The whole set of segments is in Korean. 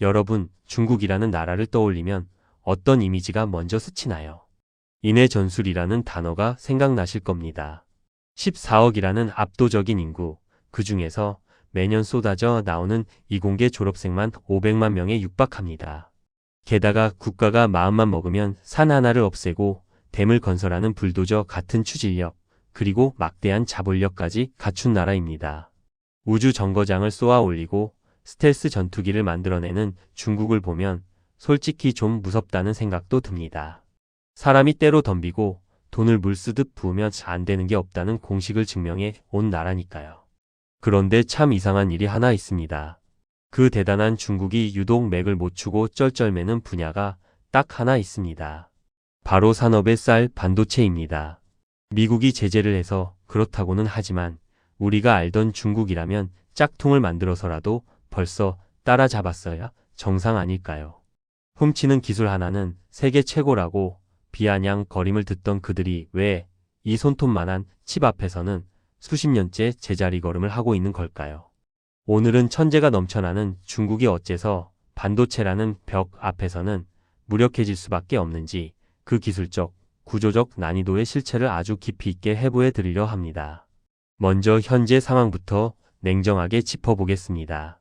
여러분, 중국이라는 나라를 떠올리면 어떤 이미지가 먼저 스치나요? 인해 전술이라는 단어가 생각나실 겁니다. 14억이라는 압도적인 인구, 그 중에서 매년 쏟아져 나오는 이공계 졸업생만 500만 명에 육박합니다. 게다가 국가가 마음만 먹으면 산 하나를 없애고 댐을 건설하는 불도저 같은 추진력, 그리고 막대한 자본력까지 갖춘 나라입니다. 우주 정거장을 쏘아 올리고 스텔스 전투기를 만들어내는 중국을 보면 솔직히 좀 무섭다는 생각도 듭니다. 사람이 때로 덤비고 돈을 물 쓰듯 부으면 안 되는 게 없다는 공식을 증명해 온 나라니까요. 그런데 참 이상한 일이 하나 있습니다. 그 대단한 중국이 유독 맥을 못 추고 쩔쩔매는 분야가 딱 하나 있습니다. 바로 산업의 쌀 반도체입니다. 미국이 제재를 해서 그렇다고는 하지만 우리가 알던 중국이라면 짝퉁을 만들어서라도 벌써 따라잡았어야 정상 아닐까요? 훔치는 기술 하나는 세계 최고라고 비아냥 거림을 듣던 그들이 왜 이 손톱만한 칩 앞에서는 수십 년째 제자리 걸음을 하고 있는 걸까요? 오늘은 천재가 넘쳐나는 중국이 어째서 반도체라는 벽 앞에서는 무력해질 수밖에 없는지 그 기술적, 구조적 난이도의 실체를 아주 깊이 있게 해부해 드리려 합니다. 먼저 현재 상황부터 냉정하게 짚어보겠습니다.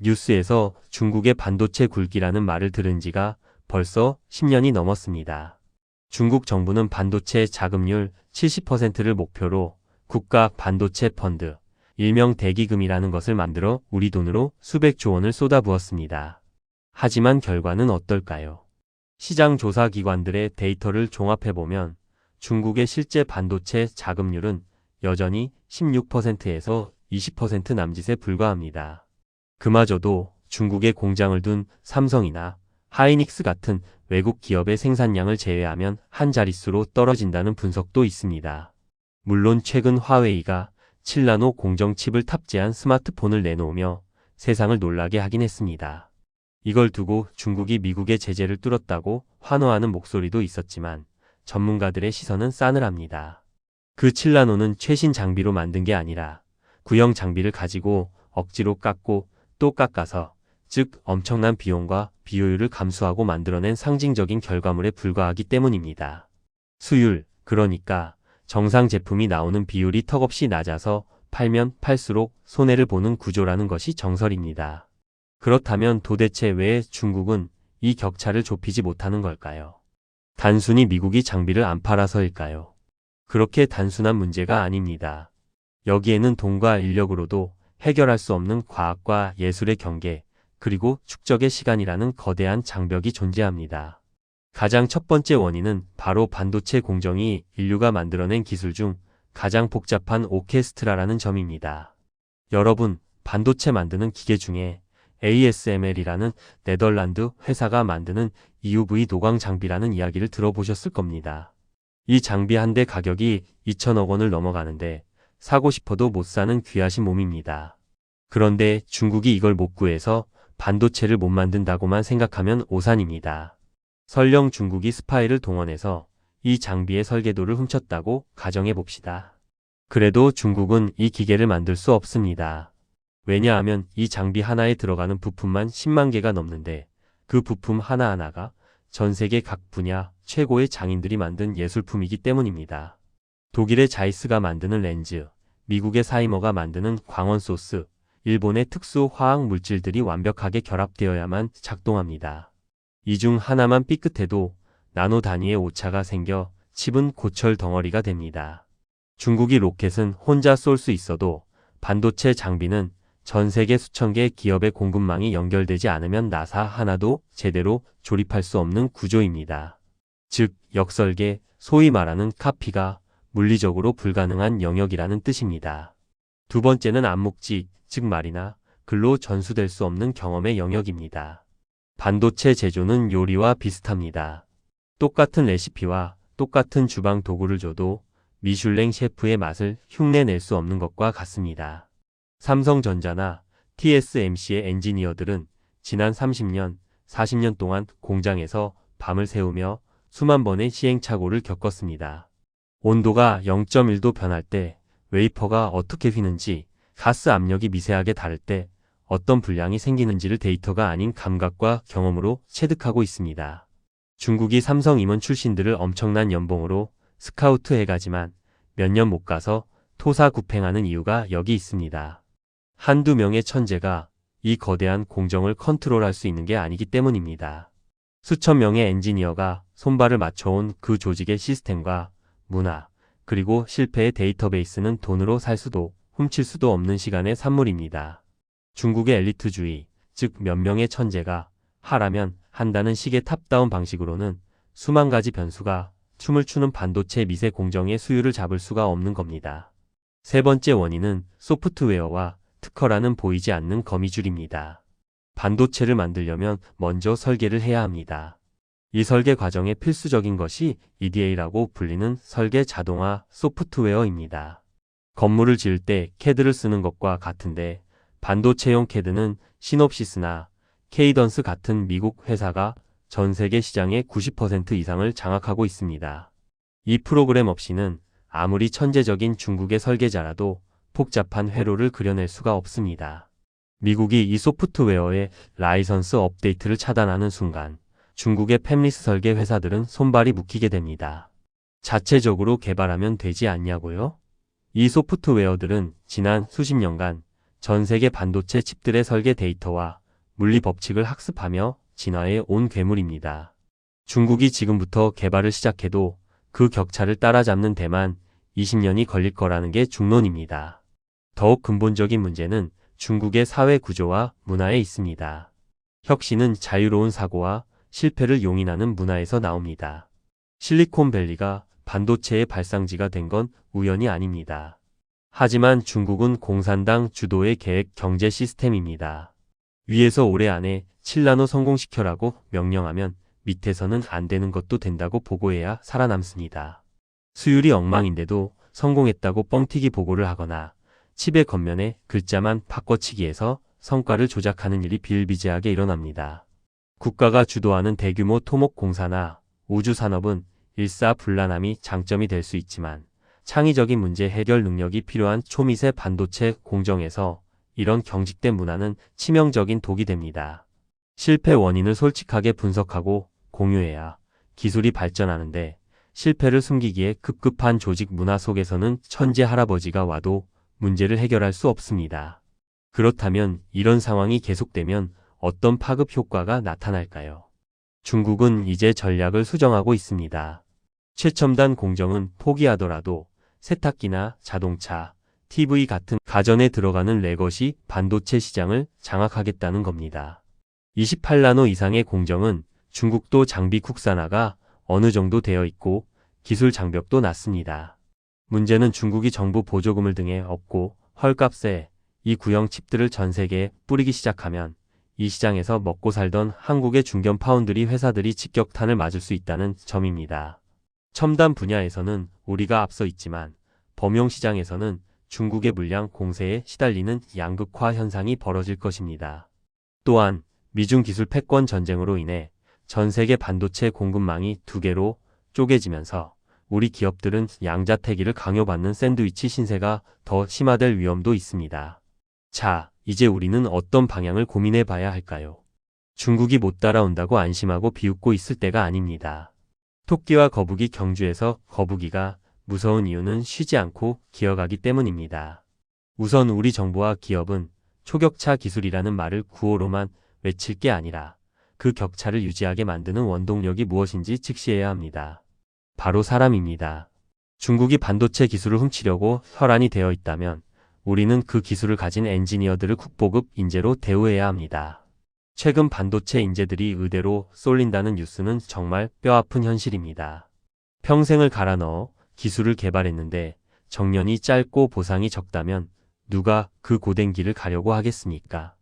뉴스에서 중국의 반도체 굴기라는 말을 들은 지가 벌써 10년이 넘었습니다. 중국 정부는 반도체 자금률 70%를 목표로 국가 반도체 펀드, 일명 대기금이라는 것을 만들어 우리 돈으로 수백조 원을 쏟아부었습니다. 하지만 결과는 어떨까요? 시장 조사 기관들의 데이터를 종합해보면 중국의 실제 반도체 자금률은 여전히 16%에서 20% 남짓에 불과합니다. 그마저도 중국에 공장을 둔 삼성이나 하이닉스 같은 외국 기업의 생산량을 제외하면 한 자릿수로 떨어진다는 분석도 있습니다. 물론 최근 화웨이가 7나노 공정 칩을 탑재한 스마트폰을 내놓으며 세상을 놀라게 하긴 했습니다. 이걸 두고 중국이 미국의 제재를 뚫었다고 환호하는 목소리도 있었지만 전문가들의 시선은 싸늘합니다. 그 7나노는 최신 장비로 만든 게 아니라 구형 장비를 가지고 억지로 깎고 또 깎아서 즉 엄청난 비용과 비효율을 감수하고 만들어낸 상징적인 결과물에 불과하기 때문입니다. 수율, 그러니까 정상 제품이 나오는 비율이 턱없이 낮아서 팔면 팔수록 손해를 보는 구조라는 것이 정설입니다. 그렇다면 도대체 왜 중국은 이 격차를 좁히지 못하는 걸까요? 단순히 미국이 장비를 안 팔아서일까요? 그렇게 단순한 문제가 아닙니다. 여기에는 돈과 인력으로도 해결할 수 없는 과학과 예술의 경계, 그리고 축적의 시간이라는 거대한 장벽이 존재합니다. 가장 첫 번째 원인은 바로 반도체 공정이 인류가 만들어낸 기술 중 가장 복잡한 오케스트라라는 점입니다. 여러분, 반도체 만드는 기계 중에 ASML이라는 네덜란드 회사가 만드는 EUV 도광 장비라는 이야기를 들어보셨을 겁니다. 이 장비 한 대 가격이 2천억 원을 넘어가는데 사고 싶어도 못 사는 귀하신 몸입니다. 그런데 중국이 이걸 못 구해서 반도체를 못 만든다고만 생각하면 오산입니다. 설령 중국이 스파이를 동원해서 이 장비의 설계도를 훔쳤다고 가정해 봅시다. 그래도 중국은 이 기계를 만들 수 없습니다. 왜냐하면 이 장비 하나에 들어가는 부품만 10만 개가 넘는데 그 부품 하나하나가 전 세계 각 분야 최고의 장인들이 만든 예술품이기 때문입니다. 독일의 자이스가 만드는 렌즈, 미국의 사이머가 만드는 광원 소스, 일본의 특수 화학 물질들이 완벽하게 결합되어야만 작동합니다. 이 중 하나만 삐끗해도 나노 단위의 오차가 생겨 칩은 고철 덩어리가 됩니다. 중국이 로켓은 혼자 쏠 수 있어도 반도체 장비는 전 세계 수천 개 기업의 공급망이 연결되지 않으면 나사 하나도 제대로 조립할 수 없는 구조입니다. 즉, 역설계, 소위 말하는 카피가 물리적으로 불가능한 영역이라는 뜻입니다. 두 번째는 암묵지, 즉 말이나 글로 전수될 수 없는 경험의 영역입니다. 반도체 제조는 요리와 비슷합니다. 똑같은 레시피와 똑같은 주방 도구를 줘도 미슐랭 셰프의 맛을 흉내낼 수 없는 것과 같습니다. 삼성전자나 TSMC의 엔지니어들은 지난 30년, 40년 동안 공장에서 밤을 새우며 수만 번의 시행착오를 겪었습니다. 온도가 0.1도 변할 때 웨이퍼가 어떻게 휘는지, 가스 압력이 미세하게 다를 때 어떤 불량이 생기는지를 데이터가 아닌 감각과 경험으로 체득하고 있습니다. 중국이 삼성 임원 출신들을 엄청난 연봉으로 스카우트 해가지만 몇 년 못 가서 토사구팽하는 이유가 여기 있습니다. 한두 명의 천재가 이 거대한 공정을 컨트롤할 수 있는 게 아니기 때문입니다. 수천 명의 엔지니어가 손발을 맞춰온 그 조직의 시스템과 문화, 그리고 실패의 데이터베이스는 돈으로 살 수도 훔칠 수도 없는 시간의 산물입니다. 중국의 엘리트주의, 즉 몇 명의 천재가 하라면 한다는 식의 탑다운 방식으로는 수만 가지 변수가 춤을 추는 반도체 미세 공정의 수율을 잡을 수가 없는 겁니다. 세 번째 원인은 소프트웨어와 특허라는 보이지 않는 거미줄입니다. 반도체를 만들려면 먼저 설계를 해야 합니다. 이 설계 과정의 필수적인 것이 EDA라고 불리는 설계 자동화 소프트웨어입니다. 건물을 지을 때 CAD를 쓰는 것과 같은데 반도체용 CAD는 시놉시스나 케이던스 같은 미국 회사가 전 세계 시장의 90% 이상을 장악하고 있습니다. 이 프로그램 없이는 아무리 천재적인 중국의 설계자라도 복잡한 회로를 그려낼 수가 없습니다. 미국이 이 소프트웨어의 라이선스 업데이트를 차단하는 순간 중국의 팹리스 설계 회사들은 손발이 묶이게 됩니다. 자체적으로 개발하면 되지 않냐고요? 이 소프트웨어들은 지난 수십 년간 전 세계 반도체 칩들의 설계 데이터와 물리 법칙을 학습하며 진화해 온 괴물입니다. 중국이 지금부터 개발을 시작해도 그 격차를 따라잡는 데만 20년이 걸릴 거라는 게 중론입니다. 더욱 근본적인 문제는 중국의 사회 구조와 문화에 있습니다. 혁신은 자유로운 사고와 실패를 용인하는 문화에서 나옵니다. 실리콘밸리가 반도체의 발상지가 된 건 우연이 아닙니다. 하지만 중국은 공산당 주도의 계획 경제 시스템입니다. 위에서 올해 안에 7나노 성공시켜라고 명령하면 밑에서는 안 되는 것도 된다고 보고해야 살아남습니다. 수율이 엉망인데도 성공했다고 뻥튀기 보고를 하거나 칩의 겉면에 글자만 바꿔치기해서 성과를 조작하는 일이 비일비재하게 일어납니다. 국가가 주도하는 대규모 토목 공사나 우주 산업은 일사불란함이 장점이 될 수 있지만 창의적인 문제 해결 능력이 필요한 초미세 반도체 공정에서 이런 경직된 문화는 치명적인 독이 됩니다. 실패 원인을 솔직하게 분석하고 공유해야 기술이 발전하는데 실패를 숨기기에 급급한 조직 문화 속에서는 천재 할아버지가 와도 문제를 해결할 수 없습니다. 그렇다면 이런 상황이 계속되면 어떤 파급 효과가 나타날까요? 중국은 이제 전략을 수정하고 있습니다. 최첨단 공정은 포기하더라도 세탁기나 자동차, TV 같은 가전에 들어가는 레것이 반도체 시장을 장악하겠다는 겁니다. 28나노 이상의 공정은 중국도 장비 국산화가 어느 정도 되어 있고 기술 장벽도 낮습니다. 문제는 중국이 정부 보조금을 등에 업고 헐값에 이 구형 칩들을 전 세계에 뿌리기 시작하면 이 시장에서 먹고 살던 한국의 중견 파운드리 회사들이 직격탄을 맞을 수 있다는 점입니다. 첨단 분야에서는 우리가 앞서 있지만 범용 시장에서는 중국의 물량 공세에 시달리는 양극화 현상이 벌어질 것입니다. 또한 미중 기술 패권 전쟁으로 인해 전 세계 반도체 공급망이 두 개로 쪼개지면서 우리 기업들은 양자태기를 강요받는 샌드위치 신세가 더 심화될 위험도 있습니다. 자, 이제 우리는 어떤 방향을 고민해 봐야 할까요? 중국이 못 따라온다고 안심하고 비웃고 있을 때가 아닙니다. 토끼와 거북이 경주에서 거북이가 무서운 이유는 쉬지 않고 기어가기 때문입니다. 우선 우리 정부와 기업은 초격차 기술이라는 말을 구호로만 외칠 게 아니라 그 격차를 유지하게 만드는 원동력이 무엇인지 직시해야 합니다. 바로 사람입니다. 중국이 반도체 기술을 훔치려고 혈안이 되어 있다면 우리는 그 기술을 가진 엔지니어들을 국보급 인재로 대우해야 합니다. 최근 반도체 인재들이 의대로 쏠린다는 뉴스는 정말 뼈아픈 현실입니다. 평생을 갈아 넣어 기술을 개발했는데 정년이 짧고 보상이 적다면 누가 그 고된 길을 가려고 하겠습니까?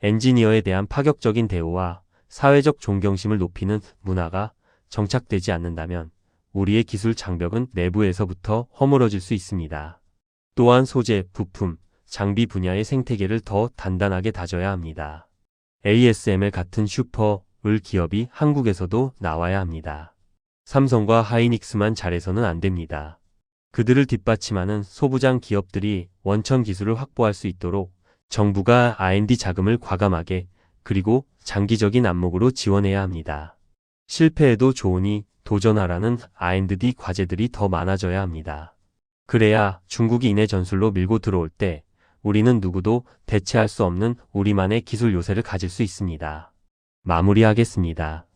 엔지니어에 대한 파격적인 대우와 사회적 존경심을 높이는 문화가 정착되지 않는다면 우리의 기술 장벽은 내부에서부터 허물어질 수 있습니다. 또한 소재, 부품, 장비 분야의 생태계를 더 단단하게 다져야 합니다. ASML 같은 슈퍼 을 기업이 한국에서도 나와야 합니다. 삼성과 하이닉스만 잘해서는 안 됩니다. 그들을 뒷받침하는 소부장 기업들이 원천 기술을 확보할 수 있도록 정부가 R&D 자금을 과감하게 그리고 장기적인 안목으로 지원해야 합니다. 실패해도 좋으니 도전하라는 R&D 과제들이 더 많아져야 합니다. 그래야 중국이 이내 전술로 밀고 들어올 때 우리는 누구도 대체할 수 없는 우리만의 기술 요새를 가질 수 있습니다. 마무리하겠습니다.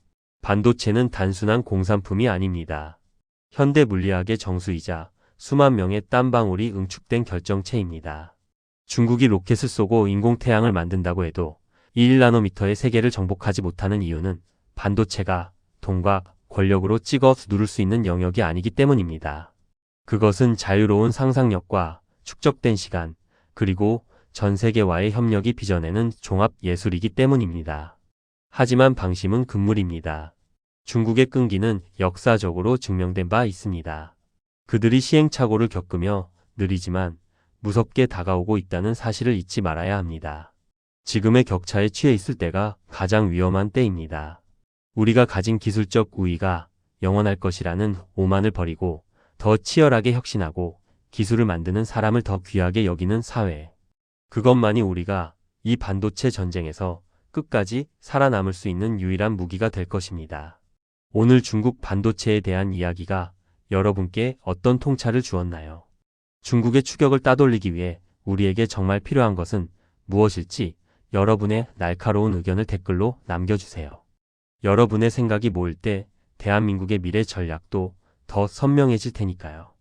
반도체는 단순한 공산품이 아닙니다. 현대 물리학의 정수이자 수만 명의 땀방울이 응축된 결정체입니다. 중국이 로켓을 쏘고 인공태양을 만든다고 해도 1나노미터의 세계를 정복하지 못하는 이유는 반도체가 돈과 권력으로 찍어 누를 수 있는 영역이 아니기 때문입니다. 그것은 자유로운 상상력과 축적된 시간, 그리고 전 세계와의 협력이 빚어내는 종합 예술이기 때문입니다. 하지만 방심은 금물입니다. 중국의 끈기는 역사적으로 증명된 바 있습니다. 그들이 시행착오를 겪으며 느리지만 무섭게 다가오고 있다는 사실을 잊지 말아야 합니다. 지금의 격차에 취해 있을 때가 가장 위험한 때입니다. 우리가 가진 기술적 우위가 영원할 것이라는 오만을 버리고 더 치열하게 혁신하고 기술을 만드는 사람을 더 귀하게 여기는 사회. 그것만이 우리가 이 반도체 전쟁에서 끝까지 살아남을 수 있는 유일한 무기가 될 것입니다. 오늘 중국 반도체에 대한 이야기가 여러분께 어떤 통찰을 주었나요? 중국의 추격을 따돌리기 위해 우리에게 정말 필요한 것은 무엇일지 여러분의 날카로운 의견을 댓글로 남겨주세요. 여러분의 생각이 모일 때 대한민국의 미래 전략도 더 선명해질 테니까요.